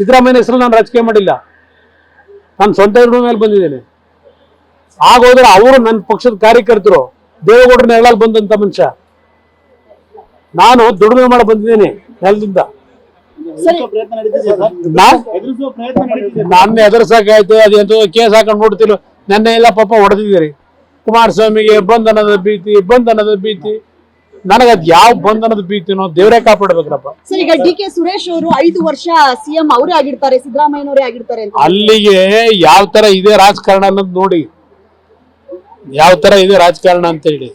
ಸಿದ್ದರಾಮಯ್ಯ ಹೆಸರು ನಾನು ರಾಜಕೀಯ ಮಾಡಿಲ್ಲ. ನಾನು ಸ್ವಂತ ಇರುವ ಮೇಲೆ ಬಂದಿದ್ದೇನೆ. ಆಗೋದ್ರೆ ಅವರು ನನ್ನ ಪಕ್ಷದ ಕಾರ್ಯಕರ್ತರು ದೇವೇಗೌಡರ ನೆರಳಲ್ಲಿ ಬಂದಂತ ಮನುಷ್ಯ. ನಾನು ದುಡಿಮೆ ಮಾಡಿ ಬಂದಿದ್ದೇನೆ ನೆಲದಿಂದ. ನನ್ನ ಎದುರ್ಸಕ್ಕಾಯ್ತು ಅದೆಂತೋ ಕೇಸ್ ಹಾಕೊಂಡು ನೋಡ್ತಿಲ್ಲ ನೆನ್ನೆ ಎಲ್ಲ ಪಾಪ ಹೊಡೆದಿದ್ದೀರಿ. ಕುಮಾರಸ್ವಾಮಿಗೆ ಬಂಧನದ ಭೀತಿ ಬಂಧನದ ಭೀತಿ. ನನಗದ್ ಯಾವ ಬಂಧನದ ಬೀತಿನೋ ದೇವರೇ ಕಾಪಾಡ್ಬೇಕ್ರಪ್ಪ ಸರ್ ಈಗ ಡಿ ಕೆ ಸುರೇಶ್ ಅವರು ಐದು ವರ್ಷ ಸಿಎಂ ಅವರೇ ಆಗಿರ್ತಾರೆ ಸಿದ್ದರಾಮಯ್ಯನವರೇ ಆಗಿರ್ತಾರೆ ಅಂತ. ಅಲ್ಲಿಗೆ ಯಾವ ತರ ಇದೆ ರಾಜಕಾರಣ ಅನ್ನೋದು ನೋಡಿ. ಯಾವ ತರ ಇದೆ ರಾಜಕಾರಣ ಅಂತ ಹೇಳಿ.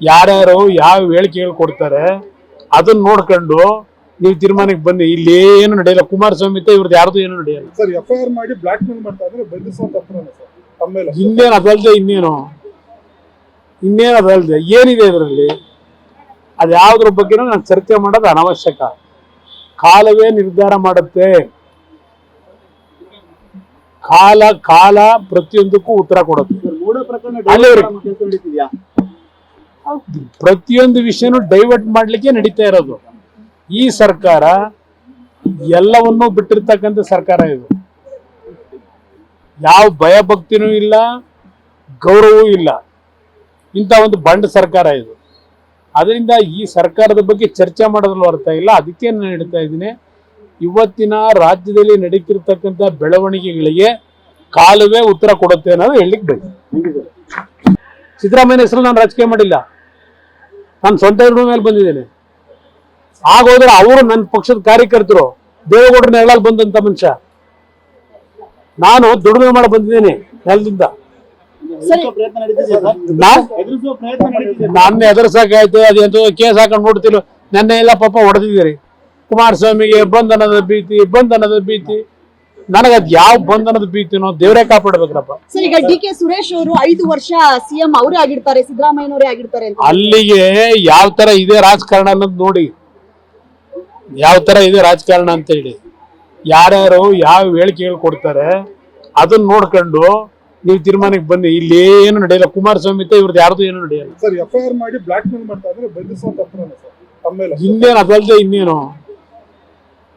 ಯಾರ್ಯಾರು ಯಾವ ಹೇಳಿಕೆಗಳು ಕೊಡ್ತಾರೆ ಅದನ್ನ ನೋಡ್ಕೊಂಡು ನೀವು ತೀರ್ಮಾನಕ್ಕೆ ಬನ್ನಿ. ಇಲ್ಲಿ ಏನು ನಡೆಯಲ್ಲ. ಕುಮಾರಸ್ವಾಮಿ ಇವ್ರದ್ದು ಯಾರ್ದು ಏನು ನಡೆಯಲ್ಲ. ಸರ್ ಎಫ್ ಮಾಡಿ ಬ್ಲಾಕ್ ಮೇಲ್ ಮಾಡ್ತಾ ಇದ್ರೆ ಬಂಧಿಸುವ ತಪ್ಪನ ಸರ್. ತಮ್ಮ ಮೇಲೆ ಇನ್ನೇನು ಅದಲ್ದೆ ಇನ್ನೇನು? ಇನ್ನೇನು ಅದಲ್ದೆ ಏನಿದೆ ಇದರಲ್ಲಿ? ಅದು ಯಾವುದ್ರ ಬಗ್ಗೆನೂ ನಾನು ಚರ್ಚೆ ಮಾಡೋದು ಅನವಶ್ಯಕ. ಕಾಲವೇ ನಿರ್ಧಾರ ಮಾಡುತ್ತೆ. ಕಾಲ ಕಾಲ ಪ್ರತಿಯೊಂದಕ್ಕೂ ಉತ್ತರ ಕೊಡುತ್ತೆ. ಪ್ರತಿಯೊಂದು ವಿಷಯನೂ ಡೈವರ್ಟ್ ಮಾಡ್ಲಿಕ್ಕೆ ನಡೀತಾ ಇರೋದು. ಈ ಸರ್ಕಾರ ಎಲ್ಲವನ್ನೂ ಬಿಟ್ಟಿರ್ತಕ್ಕಂಥ ಸರ್ಕಾರ ಇದು. ಯಾವ ಭಯ ಭಕ್ತಿನೂ ಇಲ್ಲ ಗೌರವವೂ ಇಲ್ಲ. ಇಂಥ ಒಂದು ಬಂಡ ಸರ್ಕಾರ ಇದು. ಅದರಿಂದ ಈ ಸರ್ಕಾರದ ಬಗ್ಗೆ ಚರ್ಚೆ ಮಾಡೋದ್ರಲ್ಲಿ ಅರ್ಥ ಇಲ್ಲ. ಅದಕ್ಕೆ ನಾನು ಹೇಳ್ತಾ ಇದ್ದೀನಿ. ಇವತ್ತಿನ ರಾಜ್ಯದಲ್ಲಿ ನಡೀತಿರ್ತಕ್ಕಂಥ ಬೆಳವಣಿಗೆಗಳಿಗೆ ಕಾಲುವೆ ಉತ್ತರ ಕೊಡುತ್ತೆ ಅನ್ನೋದು ಹೇಳಲಿಕ್ಕೆ ಬೇಕು ಸಿದ್ದರಾಮಯ್ಯ ಹೆಸರು ನಾನು ರಾಜಕೀಯ ಮಾಡಿಲ್ಲ. ನಾನು ಸ್ವಂತ ಇರುವ ಮೇಲೆ ಬಂದಿದ್ದೇನೆ. ಆಗೋದ್ರೆ ಅವರು ನನ್ನ ಪಕ್ಷದ ಕಾರ್ಯಕರ್ತರು ದೇವೇಗೌಡರ ನೆರಳಲ್ಲಿ ಬಂದಂತ ಮನುಷ್ಯ. ನಾನು ದುಡಿಮೆ ಮಾಡಿ ಬಂದಿದ್ದೇನೆ ನೆಲದಿಂದ. ನನ್ನ ಎದುರ್ಸಕ್ಕಾಯ್ತು ಅದೆಂತೋ ಕೇಸ್ ಹಾಕೊಂಡು ನೋಡ್ತಿಲ್ಲ. ನೆನ್ನೆ ಎಲ್ಲ ಪಾಪ ಹೊಡೆದಿದ್ದೀರಿ. ಕುಮಾರಸ್ವಾಮಿಗೆ ಬಂಧನದ ಭೀತಿ ಬಂಧನದ ಭೀತಿ. ನನಗದ್ ಯಾವ ಬಂಧನದ ಭೀತಿನೋ ದೇವರೇ ಕಾಪಾಡ್ಬೇಕ್ರಪ್ಪ. ಸರ್ ಈಗ ಡಿ ಕೆ ಸುರೇಶ್ ಅವರು ಐದು ವರ್ಷ ಸಿಎಂ ಅವರೇ ಆಗಿರ್ತಾರೆ ಸಿದ್ದರಾಮಯ್ಯನವರೇ ಆಗಿರ್ತಾರೆ ಅಂತ. ಅಲ್ಲಿಗೆ ಯಾವ ತರ ಇದೆ ರಾಜಕಾರಣ ಅನ್ನೋದು ನೋಡಿ. ಯಾವ ತರ ಇದೆ ರಾಜಕಾರಣ ಅಂತ ಹೇಳಿ. ಯಾರ್ಯಾರು ಯಾವ ಹೇಳಿಕೆಗಳು ಕೊಡ್ತಾರೆ ಅದನ್ನ ನೋಡ್ಕೊಂಡು ನೀವು ತೀರ್ಮಾನಕ್ಕೆ ಬನ್ನಿ. ಇಲ್ಲಿ ಏನು ನಡೆಯಲ್ಲ. ಕುಮಾರಸ್ವಾಮಿ ಇವ್ರದ್ದು ಯಾರ್ದು ಏನು ನಡೆಯಲ್ಲ. ಸರ್ ಎಫ್ ಐ ಆರ್ ಮಾಡಿ ಬ್ಲಾಕ್ ಮೇಲ್ ಮಾಡ್ತಾ ಇದ್ರೆ ಇನ್ನೇನು ಅದಲ್ದೆ ಇನ್ನೇನು?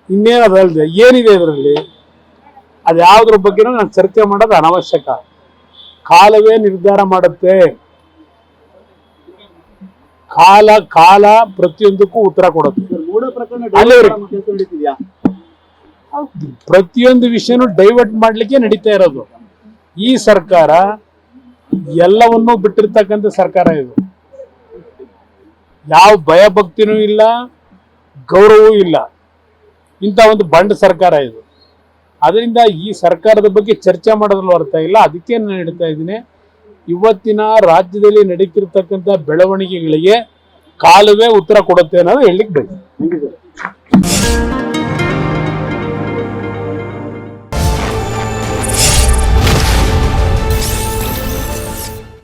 ಇನ್ನೇನು ಅದಲ್ದೆ ಏನಿದೆ ಇದರಲ್ಲಿ? ಅದು ಯಾವುದ್ರ ಬಗ್ಗೆನೂ ನಾನು ಚರ್ಚೆ ಮಾಡೋದು ಅನವಶ್ಯಕ. ಕಾಲವೇ ನಿರ್ಧಾರ ಮಾಡುತ್ತೆ. ಕಾಲ ಕಾಲ ಪ್ರತಿಯೊಂದಕ್ಕೂ ಉತ್ತರ ಕೊಡುತ್ತೆ. ಪ್ರತಿಯೊಂದು ವಿಷಯನೂ ಡೈವರ್ಟ್ ಮಾಡ್ಲಿಕ್ಕೆ ನಡೀತಾ ಇರೋದು. ಈ ಸರ್ಕಾರ ಎಲ್ಲವನ್ನೂ ಬಿಟ್ಟಿರ್ತಕ್ಕಂಥ ಸರ್ಕಾರ ಇದು. ಯಾವ ಭಯಭಕ್ತಿನೂ ಇಲ್ಲ, ಗೌರವವೂ ಇಲ್ಲ. ಇಂಥ ಒಂದು ಬಂಡ ಸರ್ಕಾರ ಇದು. ಅದರಿಂದ ಈ ಸರ್ಕಾರದ ಬಗ್ಗೆ ಚರ್ಚೆ ಮಾಡೋದ್ರಲ್ಲಿ ಅರ್ಥ ಇಲ್ಲ. ಅದಕ್ಕೆ ನಾನು ಹೇಳ್ತಾ ಇದ್ದೀನಿ, ಇವತ್ತಿನ ರಾಜ್ಯದಲ್ಲಿ ನಡೀತಿರ್ತಕ್ಕಂಥ ಬೆಳವಣಿಗೆಗಳಿಗೆ ಕಾಲವೇ ಉತ್ತರ ಕೊಡುತ್ತೆ ಅನ್ನೋದು ಹೇಳಲಿಕ್ಕೆ ಬೇಕು.